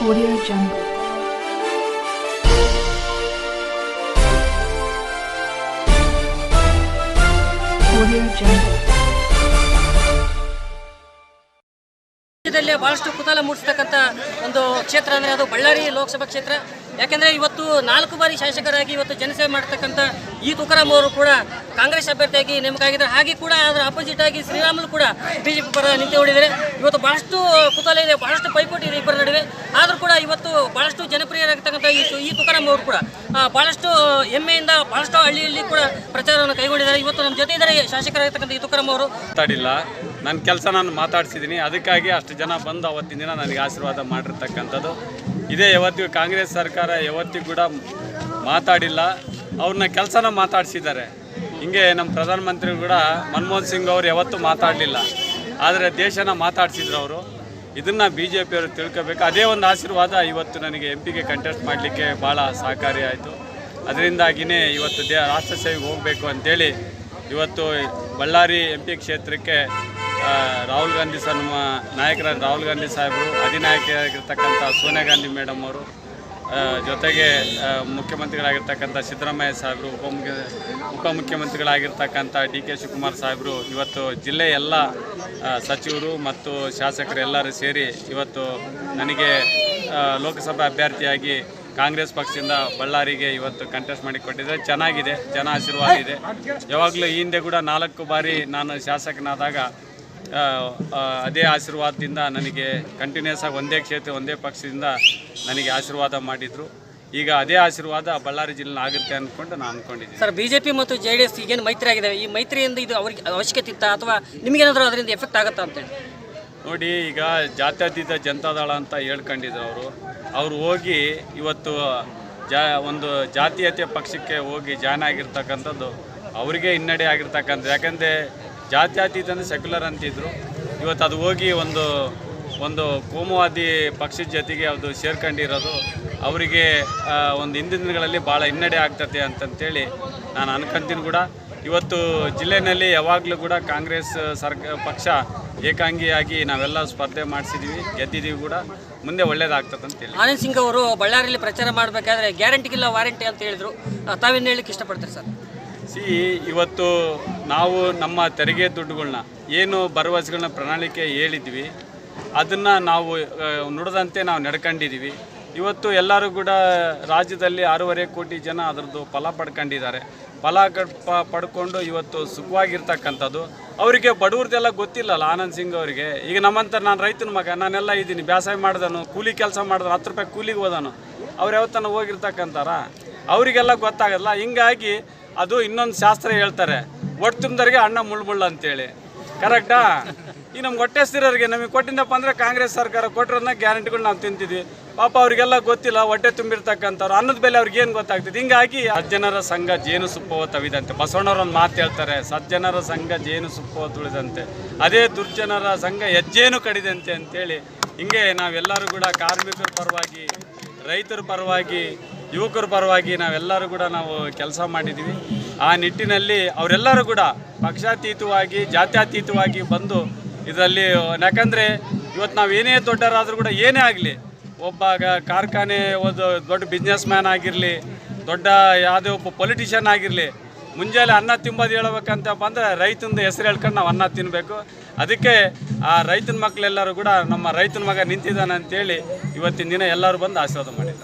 Audio Jungle. Audio. ರಾಜ್ಯದಲ್ಲಿ ಬಹಳಷ್ಟು ಕುತೂಹಲ ಮೂಡಿಸ್ತಕ್ಕಂಥ ಒಂದು ಕ್ಷೇತ್ರ ಅಂದರೆ ಅದು ಬಳ್ಳಾರಿ ಲೋಕಸಭಾ ಕ್ಷೇತ್ರ ಯಾಕೆಂದರೆ ಇವತ್ತು ನಾಲ್ಕು ಬಾರಿ ಶಾಸಕರಾಗಿ ಇವತ್ತು ಜನಸೇವೆ ಮಾಡ್ತಕ್ಕಂಥ ಈ ತುಕಾರಾಮ್ ಅವರು ಕೂಡ ಕಾಂಗ್ರೆಸ್ ಅಭ್ಯರ್ಥಿಯಾಗಿ ನೇಮಕ ಆಗಿದ್ದಾರೆ ಹಾಗೆ ಕೂಡ ಅದರ ಅಪೋಸಿಟ್ ಆಗಿ ಶ್ರೀರಾಮುಲು ಕೂಡ ಬಿ ಜೆ ಪಿ ಪರ ನಿಂತು ಹೊಡಿದ್ದಾರೆ ಇವತ್ತು ಬಹಳಷ್ಟು ಕುತೂಹಲ ಇದೆ, ಬಹಳಷ್ಟು ಪೈಪೋಟಿ ಇದೆ ಇಬ್ಬರ ನಡುವೆ. ಆದರೂ ಕೂಡ ಇವತ್ತು ಬಹಳಷ್ಟು ಜನಪ್ರಿಯರಾಗಿರ್ತಕ್ಕಂಥ ಈ ಈ ತುಕಾರಾಮ್ ಅವರು ಕೂಡ ಭಾಳಷ್ಟು ಹೆಮ್ಮೆಯಿಂದ, ಬಹಳಷ್ಟು ಹಳ್ಳಿಯಲ್ಲಿ ಕೂಡ ಪ್ರಚಾರವನ್ನು ಕೈಗೊಂಡಿದ್ದಾರೆ. ಇವತ್ತು ನಮ್ಮ ಜೊತೆ ಇದ್ದಾರೆ ಶಾಸಕರಾಗಿರ್ತಕ್ಕಂಥ ಈ ತುಕಾರಾಮ್ ಅವರು. ಮಾತಾಡಿಲ್ಲ. ನನ್ನ ಕೆಲಸ ನಾನು ಮಾತಾಡ್ಸಿದ್ದೀನಿ. ಅದಕ್ಕಾಗಿ ಅಷ್ಟು ಜನ ಬಂದು ಅವತ್ತಿನ ದಿನ ನನಗೆ ಆಶೀರ್ವಾದ ಮಾಡಿರ್ತಕ್ಕಂಥದ್ದು. ಇದೇ ಯಾವತ್ತಿಗೂ ಕಾಂಗ್ರೆಸ್ ಸರ್ಕಾರ ಯಾವತ್ತಿಗೂ ಕೂಡ ಮಾತಾಡಿಲ್ಲ. ಅವ್ರನ್ನ ಕೆಲಸನ ಮಾತಾಡಿಸಿದ್ದಾರೆ. ಹಿಂಗೆ ನಮ್ಮ ಪ್ರಧಾನಮಂತ್ರಿ ಕೂಡ ಮನಮೋಹನ್ ಸಿಂಗ್ ಅವರು ಯಾವತ್ತೂ ಮಾತಾಡಲಿಲ್ಲ. ಆದರೆ ದೇಶನ ಮಾತಾಡಿಸಿದ್ರು ಅವರು. ಇದನ್ನು ಬಿ ಜೆ ಪಿಯವರು ತಿಳ್ಕೋಬೇಕು. ಅದೇ ಒಂದು ಆಶೀರ್ವಾದ ಇವತ್ತು ನನಗೆ ಎಂ ಪಿಗೆ ಕಂಟೆಸ್ಟ್ ಮಾಡಲಿಕ್ಕೆ ಭಾಳ ಸಹಕಾರಿ ಆಯಿತು. ಅದರಿಂದಾಗಿಯೇ ಇವತ್ತು ದೇ ರಾಷ್ಟ್ರ ಸೇವೆಗೆ ಹೋಗಬೇಕು ಅಂಥೇಳಿ ಇವತ್ತು ಬಳ್ಳಾರಿ ಎಂ ಪಿ ಕ್ಷೇತ್ರಕ್ಕೆ ರಾಹುಲ್ ಗಾಂಧಿ ಸರ್ ನಮ್ಮ ನಾಯಕರಾದ ರಾಹುಲ್ ಗಾಂಧಿ ಸಾಹೇಬರು, ಅಧಿನಾಯಕಿಯಾಗಿರ್ತಕ್ಕಂಥ ಸೋನಿಯಾ ಗಾಂಧಿ ಮೇಡಮ್ ಅವರು ಜೊತೆಗೆ ಮುಖ್ಯಮಂತ್ರಿಗಳಾಗಿರ್ತಕ್ಕಂಥ ಸಿದ್ದರಾಮಯ್ಯ ಸಾಹೇಬರು ಉಪಮುಖ್ಯ ಉಪಮುಖ್ಯಮಂತ್ರಿಗಳಾಗಿರ್ತಕ್ಕಂಥ ಡಿ ಕೆ ಶಿವಕುಮಾರ್ ಸಾಹೇಬರು, ಇವತ್ತು ಜಿಲ್ಲೆಯ ಎಲ್ಲ ಸಚಿವರು ಮತ್ತು ಶಾಸಕರು ಎಲ್ಲರೂ ಸೇರಿ ಇವತ್ತು ನನಗೆ ಲೋಕಸಭಾ ಅಭ್ಯರ್ಥಿಯಾಗಿ ಕಾಂಗ್ರೆಸ್ ಪಕ್ಷದಿಂದ ಬಳ್ಳಾರಿಗೆ ಇವತ್ತು ಕಂಟೆಸ್ಟ್ ಮಾಡಿ ಕೊಟ್ಟಿದ್ದಾರೆ ಚೆನ್ನಾಗಿದೆ, ಜನ ಆಶೀರ್ವಾದ ಇದೆ. ಯಾವಾಗಲೂ ಈ ಹಿಂದೆ ಕೂಡ ನಾಲ್ಕು ಬಾರಿ ನಾನು ಶಾಸಕನಾದಾಗ ಅದೇ ಆಶೀರ್ವಾದದಿಂದ ನನಗೆ ಕಂಟಿನ್ಯೂಸ್ ಆಗಿ ಒಂದೇ ಕ್ಷೇತ್ರ ಒಂದೇ ಪಕ್ಷದಿಂದ ನನಗೆ ಆಶೀರ್ವಾದ ಮಾಡಿದರು. ಈಗ ಅದೇ ಆಶೀರ್ವಾದ ಬಳ್ಳಾರಿ ಜಿಲ್ಲೆ ಆಗುತ್ತೆ ಅಂದ್ಕೊಂಡು ನಾನು ಅಂದ್ಕೊಂಡಿದ್ದೀನಿ ಸರ್ ಬಿಜೆಪಿ ಮತ್ತು ಜೆ ಡಿ ಎಸ್ ಈಗೇನು ಮೈತ್ರಿ ಆಗಿದೆ? ಈ ಮೈತ್ರಿಯಿಂದ ಇದು ಅವ್ರಿಗೆ ಅವಶ್ಯಕತೆ ಇತ್ತಾ ಅಥವಾ ನಿಮಗೇನಾದರೂ ಅದರಿಂದ ಎಫೆಕ್ಟ್ ಆಗುತ್ತಾ ಅಂತೇಳಿ ನೋಡಿ ಈಗ ಜಾತ್ಯತೀತ ಜನತಾದಳ ಅಂತ ಹೇಳ್ಕೊಂಡಿದ್ರು ಅವರು. ಅವರು ಹೋಗಿ ಇವತ್ತು ಜಾ ಒಂದು ಜಾತೀಯತೆ ಪಕ್ಷಕ್ಕೆ ಹೋಗಿ ಜಾಯ್ನ್ ಆಗಿರ್ತಕ್ಕಂಥದ್ದು ಅವರಿಗೆ ಹಿನ್ನಡೆ ಆಗಿರ್ತಕ್ಕಂಥದ್ದು. ಯಾಕಂದರೆ ಜಾತ್ಯತೀತ ಅಂದರೆ ಸೆಕ್ಯುಲರ್ ಅಂತಿದ್ರು. ಇವತ್ತು ಅದು ಹೋಗಿ ಒಂದು ಒಂದು ಕೋಮುವಾದಿ ಪಕ್ಷದ ಜೊತೆಗೆ ಅದು ಸೇರ್ಕೊಂಡಿರೋದು, ಅವರಿಗೆ ಒಂದು ಹಿಂದಿನ ದಿನಗಳಲ್ಲಿ ಭಾಳ ಹಿನ್ನಡೆ ಆಗ್ತದೆ ಅಂತಂತೇಳಿ ನಾನು ಅನ್ಕೊಂತೀನಿ ಕೂಡ. ಇವತ್ತು ಜಿಲ್ಲೆಯಲ್ಲಿ ಯಾವಾಗಲೂ ಕೂಡ ಕಾಂಗ್ರೆಸ್ ಸರ್ಕ, ಪಕ್ಷ ಏಕಾಂಗಿಯಾಗಿ ನಾವೆಲ್ಲ ಸ್ಪರ್ಧೆ ಮಾಡಿಸಿದ್ದೀವಿ ಗೆದ್ದಿದ್ದೀವಿ ಕೂಡ. ಮುಂದೆ ಒಳ್ಳೇದಾಗ್ತದೆ ಅಂತೇಳಿ. ಆನಂದ್ ಸಿಂಗ್ ಅವರು ಬಳ್ಳಾರಿಯಲ್ಲಿ ಪ್ರಚಾರ ಮಾಡಬೇಕಾದ್ರೆ ಗ್ಯಾರಂಟಿಗಿಲ್ಲ ವಾರಂಟಿ ಅಂತ ಹೇಳಿದ್ರು. ತಾವೇನು ಹೇಳಲಿಕ್ಕೆ ಇಷ್ಟಪಡ್ತೀರಿ ಸರ್? ಸಿ, ಇವತ್ತು ನಾವು ನಮ್ಮ ತೆರಿಗೆ ದುಡ್ಡುಗಳನ್ನ ಏನು ಭರವಸೆಗಳನ್ನ ಪ್ರಣಾಳಿಕೆ ಹೇಳಿದ್ವಿ. ಅದನ್ನು ನಾವು ನುಡಿದಂತೆ ನಾವು ನಡ್ಕೊಂಡಿದ್ದೀವಿ ಇವತ್ತು ಎಲ್ಲರೂ ಕೂಡ ರಾಜ್ಯದಲ್ಲಿ ಆರೂವರೆ ಕೋಟಿ ಜನ ಅದರದ್ದು ಫಲ ಪಡ್ಕೊಂಡಿದ್ದಾರೆ. ಫಲ ಪಡ್ಕೊಂಡು ಇವತ್ತು ಸುಖವಾಗಿರ್ತಕ್ಕಂಥದ್ದು. ಅವರಿಗೆ ಬಡವ್ರದ್ದೆಲ್ಲ ಗೊತ್ತಿಲ್ಲಲ್ಲ, ಆನಂದ್ ಸಿಂಗ್ ಅವರಿಗೆ. ಈಗ ನಮ್ಮಂತ ನಾನು ರೈತನ ಮಗ, ನಾನೆಲ್ಲ ಇದ್ದೀನಿ, ಬೇಸಾಯ ಮಾಡಿದನು ಕೂಲಿ ಕೆಲಸ ಮಾಡಿದನು ಹತ್ತು ರೂಪಾಯಿ ಕೂಲಿಗೆ ಹೋದನು ಅವ್ರು ಯಾವತ್ತನ ಹೋಗಿರ್ತಕ್ಕಂತಾರ ಅವರಿಗೆಲ್ಲ ಗೊತ್ತಾಗಲ್ಲ. ಹಿಂಗಾಗಿ ಅದು ಇನ್ನೊಂದು ಶಾಸ್ತ್ರ ಹೇಳ್ತಾರೆ, ಒಟ್ಟು ತುಂಬಿದವ್ರಿಗೆ ಅಣ್ಣ ಮುಳ್ಬುಳ್ಳ ಅಂತೇಳಿ. ಕರೆಕ್ಟಾ ಈ ನಮ್ಗೆ ಹೊಟ್ಟೆ ಸ್ಥಿರರಿಗೆ ನಮಗೆ ಕೊಟ್ಟಿದ್ದಪ್ಪ ಅಂದರೆ ಕಾಂಗ್ರೆಸ್ ಸರ್ಕಾರ ಕೊಟ್ಟಿರೋದನ್ನ ಗ್ಯಾರಂಟಿಗಳು ನಾವು ತಿಂತಿದ್ವಿ. ಪಾಪ ಅವರಿಗೆಲ್ಲ ಗೊತ್ತಿಲ್ಲ, ಹೊಟ್ಟೆ ತುಂಬಿರ್ತಕ್ಕಂಥವ್ರು. ಅನ್ನದ ಬೆಲೆ ಅವ್ರಿಗೆ ಏನು ಗೊತ್ತಾಗ್ತದೆ? ಹಿಂಗಾಗಿ ಸಜ್ಜನರ ಸಂಘ ಜೇನು ಸುಪ್ಪವ ತವಿದಂತೆ. ಬಸವಣ್ಣವ್ರು ಒಂದು ಮಾತು ಹೇಳ್ತಾರೆ, ಸಜ್ಜನರ ಸಂಘ ಜೇನು ಸುಪ್ಪವ ತುಳಿದಂತೆ. ಅದೇ ದುರ್ಜನರ ಸಂಘ ಹೆಜ್ಜೇನು ಕಡಿದಂತೆ ಅಂತೇಳಿ. ಹಿಂಗೆ ನಾವೆಲ್ಲರೂ ಕೂಡ ಕಾರ್ಮಿಕರ ಪರವಾಗಿ, ರೈತರ ಪರವಾಗಿ ಯುವಕರ ಪರವಾಗಿ ನಾವೆಲ್ಲರೂ ಕೂಡ ನಾವು ಕೆಲಸ ಮಾಡಿದ್ದೀವಿ. ಆ ನಿಟ್ಟಿನಲ್ಲಿ ಅವರೆಲ್ಲರೂ ಕೂಡ ಪಕ್ಷಾತೀತವಾಗಿ, ಜಾತ್ಯತೀತವಾಗಿ ಬಂದು ಇದರಲ್ಲಿ, ಯಾಕಂದರೆ ಇವತ್ತು ನಾವು ಏನೇ ದೊಡ್ಡರಾದರೂ ಕೂಡ ಏನೇ ಆಗಲಿ, ಒಬ್ಬ ಕಾರ್ಖಾನೆ ಒಂದು ದೊಡ್ಡ ಬಿಸ್ನೆಸ್ ಮ್ಯಾನ್ ಆಗಿರಲಿ, ದೊಡ್ಡ ಯಾವುದೇ ಒಬ್ಬ ಪೊಲಿಟಿಷಿಯನ್ ಆಗಿರಲಿ, ಮುಂಜಾನೆ ಅನ್ನ ತಿಂಬೋದು ಹೇಳ್ಬೇಕಂತ ಬಂದರೆ ರೈತಂದು ಹೆಸರು ಹೇಳ್ಕೊಂಡು ನಾವು ಅನ್ನ ತಿನ್ನಬೇಕು ಅದಕ್ಕೆ ಆ ರೈತನ ಮಕ್ಕಳೆಲ್ಲರೂ ಕೂಡ ನಮ್ಮ ರೈತನ ಮಗ ನಿಂತಿದ್ದಾನೆ ಅಂತೇಳಿ ಇವತ್ತಿನ ದಿನ ಎಲ್ಲರೂ ಬಂದು ಆಶೀರ್ವಾದ ಮಾಡಿದ್ದಾರೆ